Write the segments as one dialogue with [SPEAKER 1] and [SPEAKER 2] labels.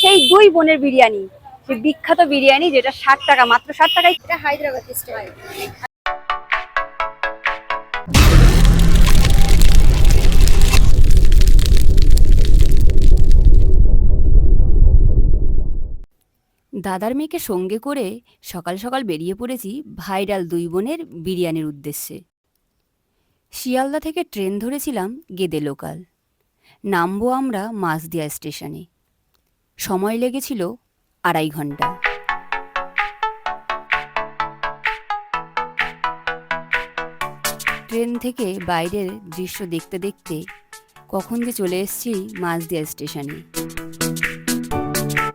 [SPEAKER 1] সেই দুই বোনের বিরিয়ানি সেই বিখ্যাত বিরিয়ানি যেটা ষাট টাকা মাত্র ষাট টাকায়।
[SPEAKER 2] এটা হায়দ্রাবাদ স্টাইল
[SPEAKER 3] দাদার মেয়েকে সঙ্গে করে সকাল সকাল বেরিয়ে পড়েছি ভাইরাল দুই বোনের বিরিয়ানির উদ্দেশ্যে। শিয়ালদা থেকে ট্রেন ধরেছিলাম গেদে লোকাল। নামবো আমরা মাসদিয়া স্টেশনে। সময় লেগেছিল আড়াই ঘণ্টা। ট্রেন থেকে বাইরের দৃশ্য দেখতে দেখতে কখন যে চলে এসেছি মাঝদিয়া স্টেশনে।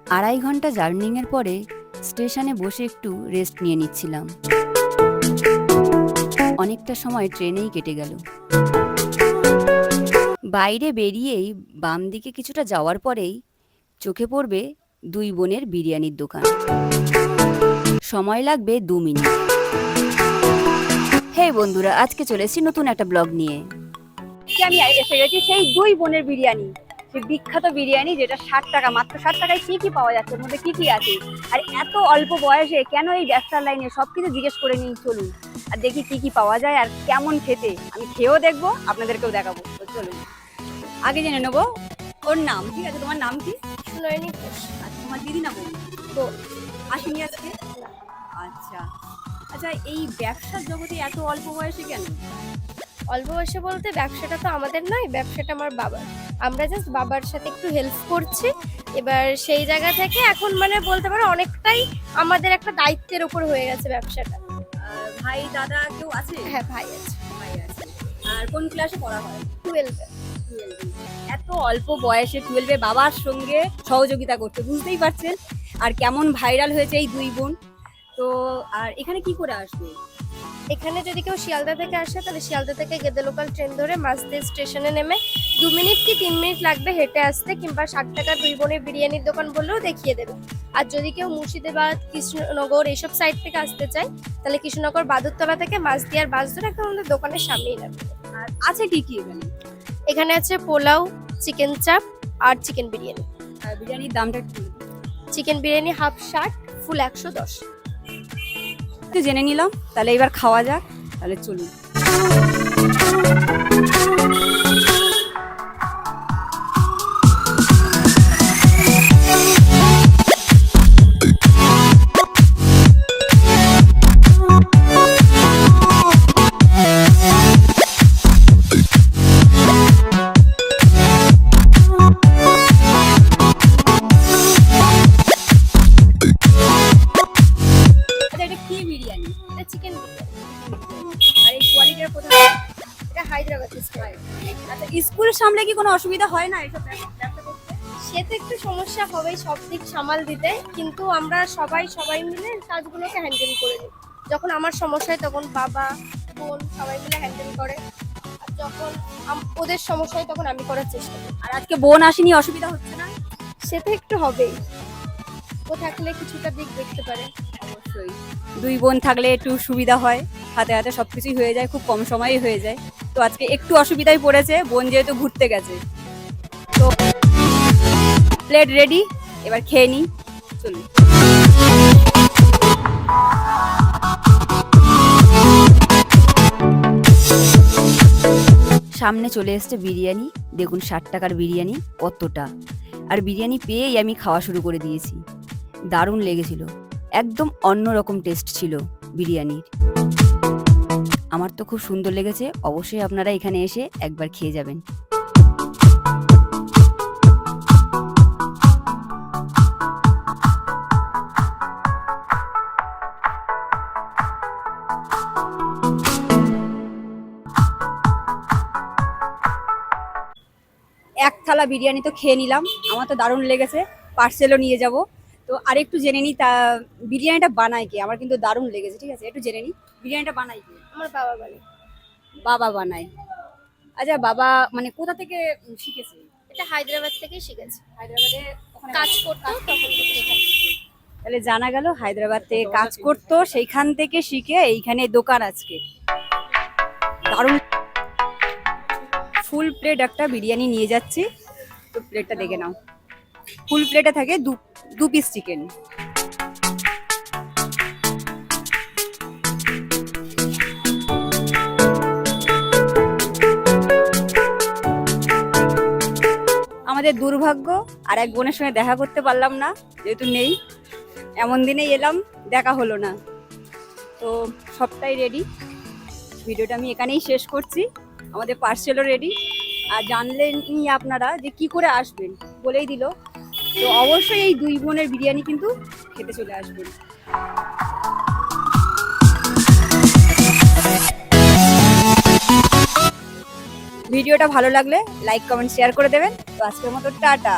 [SPEAKER 3] আড়াই ঘণ্টা জার্নিংয়ের পরে স্টেশনে বসে একটু রেস্ট নিয়ে নিচ্ছিলাম। অনেকটা সময় ট্রেনেই কেটে গেল। বাইরে বেরিয়েই বাম দিকে কিছুটা যাওয়ার পরেই চোখে পড়বে দুই বোনের বিরিয়ানির দোকান। সময় লাগবে দু মিনিট। হে বন্ধুরা, আজকে চলে এসেছি নতুন একটা ব্লগ নিয়ে।
[SPEAKER 1] আমি এসে গেছি সেই দুই বোনের বিরিয়ানি। সেই বিখ্যাত বিরিয়ানি যেটা ষাট টাকা, মাত্র ষাট টাকায় কি কি পাওয়া যাচ্ছে মধ্যে কি কি আছে? আর এত অল্প বয়সে কেন এই ব্যবসার লাইনে সব কিছু জিজ্ঞেস করে নিই চলুন। আর দেখি কি কি পাওয়া যায় আর কেমন খেতে। আমি খেয়েও দেখব, আপনাদেরকেও দেখাবো। চলুন। আগে জেনে নেব ওর নাম। ঠিক আছে, তোমার নাম কি?
[SPEAKER 2] ঘোষ
[SPEAKER 1] আর তোমার দিদি না বোন তো আসেনি আজকে? আচ্ছা। আচ্ছা এই ব্যবসার জগতে এত অল্প বয়সে কেন?
[SPEAKER 2] অল্প বয়সে বলতে ব্যবসাটা তো আমাদের নয় ব্যবসাটা আমার বাবার। আমরা জাস্ট বাবার সাথে একটু হেল্প করছি। এবার সেই জায়গা থেকে এখন মানে বলতে পারো অনেকটাই আমাদের একটা দায়িত্বের উপর হয়ে গেছে ব্যবসাটা।
[SPEAKER 1] ভাই দাদা কেউ আছে?
[SPEAKER 2] হ্যাঁ ভাই আছে।
[SPEAKER 1] ভাই আছে। আর কোন ক্লাসে পড়া হয়?
[SPEAKER 2] টুয়েলভে
[SPEAKER 1] এত অল্প বয়সে টুয়েলভে বাবার সঙ্গে সহযোগিতা করতে বুঝতেই পারছেন? আর কেমন ভাইরাল হয়েছে এই দুই বোন? তো আর এখানে কি করে আসবে?
[SPEAKER 2] এখানে যদি কেউ শিয়ালদা থেকে আসে তাহলে শিয়ালদা থেকে গেদে লোকাল ট্রেন ধরে মাসদে স্টেশনে নেমে দু মিনিট কি তিন মিনিট লাগবে হেঁটে আসতে কিংবা ষাট টাকার দুই বোনের বিরিয়ানির দোকান বললেও দেখিয়ে দেবে। আর যদি কেউ মুর্শিদাবাদ কৃষ্ণনগর এইসব সাইড থেকে আসতে চায় তাহলে কৃষ্ণনগর বাদুরতলা থেকে মাসদিয়ার বাস ধরে একদম আমাদের দোকানের সামনেই নেবে
[SPEAKER 1] আর আছে কি কি এখানে
[SPEAKER 2] আছে পোলাও চিকেন চাপ আর চিকেন বিরিয়ানি।
[SPEAKER 1] বিরিয়ানির দামটা কি?
[SPEAKER 2] চিকেন বিরিয়ানি হাফ ষাট ফুল একশো দশ।
[SPEAKER 1] একটু জেনে নিলাম তাহলে এবার খাওয়া যাক তাহলে চলুন। আচ্ছা স্কুল সামলে কি কোনো অসুবিধা হয় না এসব ব্যবসা করতে
[SPEAKER 2] সে তো একটু সমস্যা হবেই সব দিক সামাল দিতে। কিন্তু আমরা সবাই সবাই মিলে কাজগুলোকে হ্যান্ডেল করে নিই। যখন আমার সমস্যা হয় তখন বাবা বোন সবাই মিলে হ্যান্ডেল করে। আর যখন ওদের সমস্যা হয় তখন আমি করার চেষ্টা করি।
[SPEAKER 1] আর আজকে বোন আসেনি অসুবিধা হচ্ছে না?
[SPEAKER 2] সে তো একটু হবেই। ও থাকলে কিছুটা দিক দেখতে পারে।
[SPEAKER 1] অবশ্যই। দুই বোন থাকলে একটু সুবিধা হয়। হাতে হাতে সবকিছুই হয়ে যায় খুব কম সময়ে হয়ে যায়। তো আজকে একটু অসুবিধায় পড়েছে, বোন যেহেতু ঘুরতে গেছে। তো প্লেট রেডি এবার খেয়ে নিই, চলুন।
[SPEAKER 3] সামনে চলে এসছে বিরিয়ানি, দেখুন ষাট টাকার বিরিয়ানি কতটা। আর বিরিয়ানি পেয়েই আমি খাওয়া শুরু করে দিয়েছি। দারুণ লেগেছিল, একদম অন্যরকম টেস্ট ছিল বিরিয়ানির। আমার তো খুব সুন্দর লেগেছে, অবশ্যই আপনারা এখানে এসে একবার খেয়ে যাবেন।
[SPEAKER 1] এক থালা বিরিয়ানি তো খেয়ে নিলাম, আমার তো দারুণ লেগেছে, পার্সেলও নিয়ে যাব। তো আর একটু জেনে নিই তা বিরিয়ানিটা বানায় কে? আমার কিন্তু দারুণ লেগেছে ঠিক আছে? একটু জেনে নিই বিরিয়ানিটা বানাই কে?
[SPEAKER 2] আমার বাবা বলে
[SPEAKER 1] বাবা বানায়। আচ্ছা বাবা মানে কোথা থেকে শিখেছে?
[SPEAKER 2] এটা হায়দ্রাবাদ থেকেই শিখেছে।
[SPEAKER 1] হায়দ্রাবাদে
[SPEAKER 2] কাজ করতো তখন থেকে
[SPEAKER 1] তাহলে জানা গেল হায়দ্রাবাদ থেকে কাজ করতো সেইখান থেকে শিখে এইখানে দোকান আজকে। দারুণ। ফুল প্লেট একটা বিরিয়ানি নিয়ে যাচ্ছি। তো প্লেটটা দেখে নাও। ফুল প্লেটে থাকে দু দু পিস চিকেন আমাদের দুর্ভাগ্য, আর এক বোনের সঙ্গে দেখা করতে পারলাম না, যেহেতু নেই। এমন দিনেই এলাম, দেখা হলো না। তো সবটাই রেডি ভিডিওটা আমি এখানেই শেষ করছি। আমাদের পার্সেলও রেডি আর জানলেনই আপনারা যে কি করে আসবেন, বলেই দিল। তো অবশ্যই এই দুই বোনের বিরিয়ানি কিন্তু খেতে চলে আসবেন ভিডিওটা ভালো লাগলে লাইক কমেন্ট শেয়ার করে দেবেন। তো আজকের মতো টাটা।